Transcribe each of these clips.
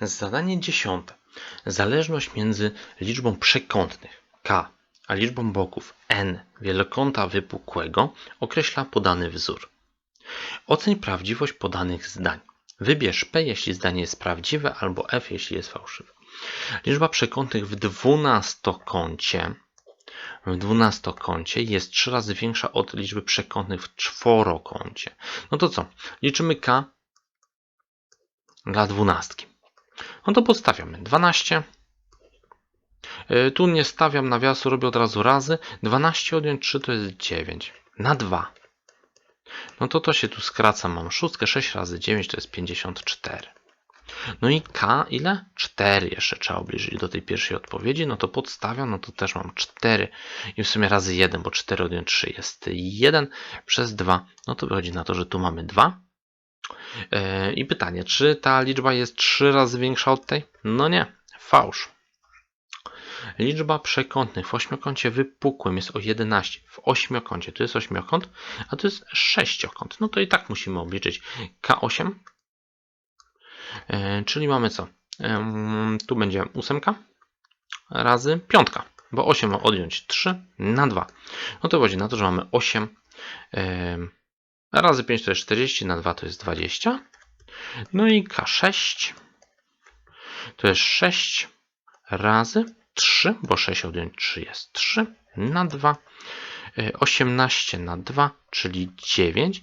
Zadanie dziesiąte. Zależność między liczbą przekątnych k a liczbą boków n wielokąta wypukłego określa podany wzór. Oceń prawdziwość podanych zdań. Wybierz p, jeśli zdanie jest prawdziwe, albo f, jeśli jest fałszywe. Liczba przekątnych w dwunastokącie w dwunastokącie jest trzy razy większa od liczby przekątnych w czworokącie. No to co? Liczymy k dla dwunastki. No to podstawiamy 12. Yy, Tu nie stawiam nawiasu, robię od razu razy. 12 odjąć 3 to jest 9. Na 2. No to to się tu skraca. Mam szóstkę. 6 razy 9 to jest 54. No i k ile? 4 jeszcze trzeba obliżyć do tej pierwszej odpowiedzi. No to podstawiam, no to też mam 4 i w sumie razy 1, bo 4 odjąć 3 jest 1 przez 2. No to wychodzi na to, że tu mamy 2. Yy, I pytanie, czy ta liczba jest 3 razy większa od tej? No nie, fałsz. Liczba przekątnych w ośmiokącie wypukłym jest o 11. W ośmiokącie, tu jest ośmiokąt, a tu jest sześciokąt. No to i tak musimy obliczyć K8. Yy, czyli mamy co? Tu będzie ósemka razy piątka, bo 8 odjąć 3 na 2. No to chodzi na to, że mamy 8 ym, razy 5 to jest 40, na 2 to jest 20. No i K6 to jest 6 razy 3, bo 6 odjąć 3 jest 3 na 2. y, 18 na 2, czyli 9.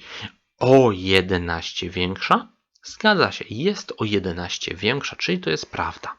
O 11 większa. Zgadza się, jest o 11 większa, czyli to jest prawda.